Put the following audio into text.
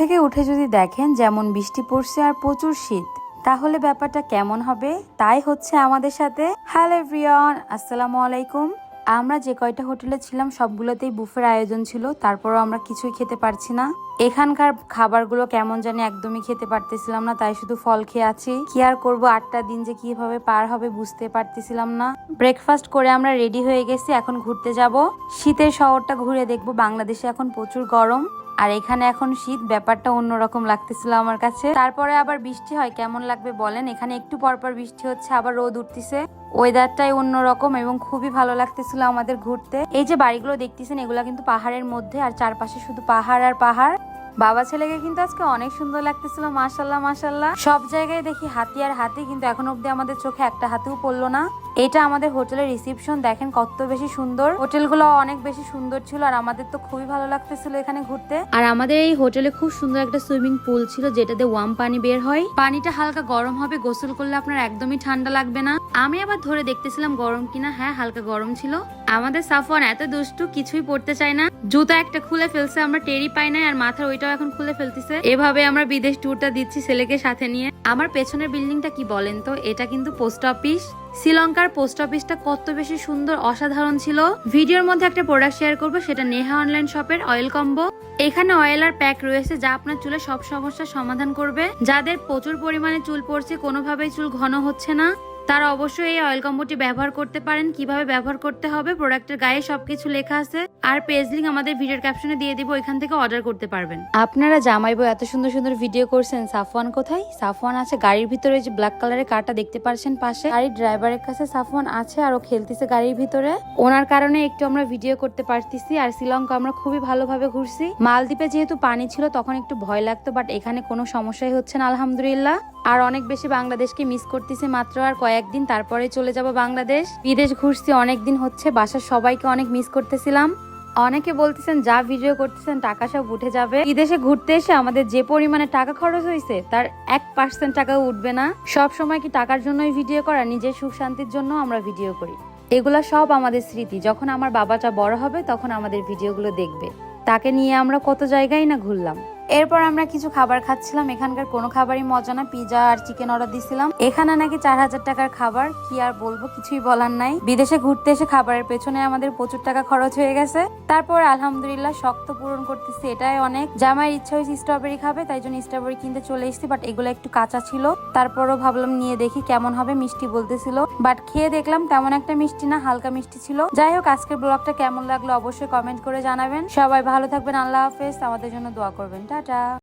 থেকে উঠে যদি দেখেন যেমন বৃষ্টি পড়ছে আর প্রচুর শীত, তাহলে ব্যাপারটা কেমন হবে? তাই হচ্ছে আমাদের সাথে। হ্যালো এভরিওয়ান আসসালামু আলাইকুম। আমরা যে কয়টা হোটেলে ছিলাম, সবগুলোতেই বুফের আয়োজন ছিল, তারপরও আমরা কিছুই খেতে পারছি না। এখানকার খাবারগুলো কেমন জানি একদমই খেতে পারতেছিলাম না, তাই শুধু ফল খেয়ে আছি। কি আর করব, আটটা দিন যে কীভাবে পার হবে বুঝতে পারতেছিলাম না। ব্রেকফাস্ট করে আমরা রেডি হয়ে গেছি, এখন ঘুরতে যাব। শীতের শহরটা ঘুরে দেখব, বাংলাদেশে এখন প্রচুর গরম। আর এখানে এখন শীত, ব্যাপারটা অন্যরকম লাগতেছিল আমার কাছে। তারপরে আবার বৃষ্টি হয়, কেমন লাগবে বলেন? এখানে একটু পরপর বৃষ্টি হচ্ছে, আবার রোদ উঠতেছে। ওয়েদারটাই অন্যরকম এবং খুবই ভালো লাগতেছিল আমাদের ঘুরতে। এই যে বাড়িগুলো দেখতেছেন, এগুলা কিন্তু পাহাড়ের মধ্যে, আর চারপাশে শুধু পাহাড় আর পাহাড়। বাবা ছেলেকে কিন্তু আজকে অনেক সুন্দর লাগতেছিল মাশাল্লাহ মাশাল্লাহ সব জায়গায় দেখি হাতি আর হাতি, কিন্তু এখন অব্দি আমাদের চোখে একটা হাতিও পড়ল না। এটা আমাদের হোটেলের রিসিপশন দেখেন কত বেশি সুন্দর। হোটেলগুলো অনেক বেশি সুন্দর ছিল আর আমাদের তো খুবই ভালো লাগতেছিল এখানে ঘুরতে। আর আমাদের এই হোটেলে খুব সুন্দর একটা সুইমিং পুল ছিল যেটাতে ওয়ার্ম পানি বের হয়। পানিটা হালকা গরম হবে, গোসল করলে আপনার একদমই ঠান্ডা লাগবে না। আমি আবার ধরে দেখতেছিলাম গরম কিনা। হ্যাঁ হালকা গরম ছিল। আমাদের সাফওয়ান এত দুষ্টু, কিছুই পড়তে চায় না। জুতা একটা খুলে ফেলছে, আমরা টেরি পাই নাই আর মাথার ওইটাও এখন খুলে ফেলতেছে। এভাবে আমরা বিদেশ ট্যুরটা দিচ্ছি ছেলেকে সাথে নিয়ে। আমার পেছনের বিল্ডিংটা কি বলেন তো? এটা কিন্তু পোস্ট অফিস শ্রীলঙ্কার পোস্ট অফিসটা কত বেশি সুন্দর, অসাধারণ ছিল? ভিডিওর মধ্যে একটা প্রোডাক্ট শেয়ার করব, সেটা নেহা অনলাইন শপের অয়েল কম্বো এখানে অয়েল আর প্যাক রয়েছে, যা আপনার চুলে সব সমস্যার সমাধান করবে। যাদের প্রচুর পরিমাণে চুল পড়ছে, কোনোভাবেই চুল ঘন হচ্ছে না। তারা অবশ্যই এই অয়েল কম্বোটি ব্যবহার করতে পারেন। কীভাবে ব্যবহার করতে হবে প্রোডাক্টের গায়ে সবকিছু লেখা আছে। আর পেজ লিঙ্ক আমাদের ভিডিওর ক্যাপশনে দিয়ে দিব এখান থেকে অর্ডার করতে পারবেন। আপনারা জামাইবো এত সুন্দর সুন্দর ভিডিও করছেন, সাফওয়ান কোথায়? সাফওয়ান আছে গাড়ির ভিতরে যে ব্ল্যাক কালারের কারটা দেখতে পারছেন পাশে। গাড়ির ড্রাইভারের কাছে সাফওয়ান আছে আর ও খেলতেছে গাড়ির ভিতরে। ওনার কারণে একটু আমরা ভিডিও করতে পারতেছি আর শ্রীলঙ্কা আমরা খুবই ভালোভাবে ঘুরছি। মালদ্বীপে যেহেতু পানি ছিল, তখন একটু ভয় লাগতো বাট এখানে কোনো সমস্যাই হচ্ছে না, আলহামদুলিল্লাহ। আর অনেক বেশি বাংলাদেশকে মিস করতেছি মাত্র আর কয়েকদিন তারপরে চলে যাব বাংলাদেশ। বিদেশ ঘুরছি অনেক দিন হচ্ছে, বাসার সবাইকে অনেক মিস করতেছিলাম। অনেকে বলতেছেন, যা ভিডিও করতেছেন, টাকা সব উঠে যাবে। বিদেশে ঘুরতে এসে আমাদের যে পরিমাণে টাকা খরচ হয়েছে, তার এক পার্সেন্ট টাকাও উঠবে না। সব সময় কি টাকার জন্যই ভিডিও করা, নিজের সুখ শান্তির জন্য আমরা ভিডিও করি। এগুলা সব আমাদের স্মৃতি। যখন আমার বাবাটা বড় হবে, তখন আমাদের ভিডিওগুলো দেখবে। তাকে নিয়ে আমরা কত জায়গায় না ঘুরলাম। এরপর আমরা কিছু খাবার খাচ্ছিলাম। এখানকার কোনো খাবারই মজা না। পিজা আর চিকেন অর্ডার দিছিলাম। এখানে নাকি চার হাজার টাকার খাবার। কি আর বলব, কিছুই বলার নাই। বিদেশে ঘুরতে এসে খাবারের পেছনে আমাদের প্রচুর টাকা খরচ হয়ে গেছে। তারপর আলহামদুলিল্লাহ শক্ত পূরণ করতেছি। এটাই অনেক। জামাইয়ের ইচ্ছা হয়েছে স্ট্রবেরি খাবে, তাই জন্য স্ট্রবেরি কিনতে চলে এসেছি বাট এগুলো একটু কাঁচা ছিল। তারপরও ভাবলাম নিয়ে দেখি কেমন হবে, মিষ্টি বলতেছিল। বাট খেয়ে দেখলাম তেমন একটা মিষ্টি না, হালকা মিষ্টি ছিল। যাই হোক, আজকের ব্লগটা কেমন লাগল অবশ্যই কমেন্ট করে জানাবেন। সবাই ভালো থাকবেন, আল্লাহ হাফেজ। আমাদের জন্য দোয়া করবেন। Dadah.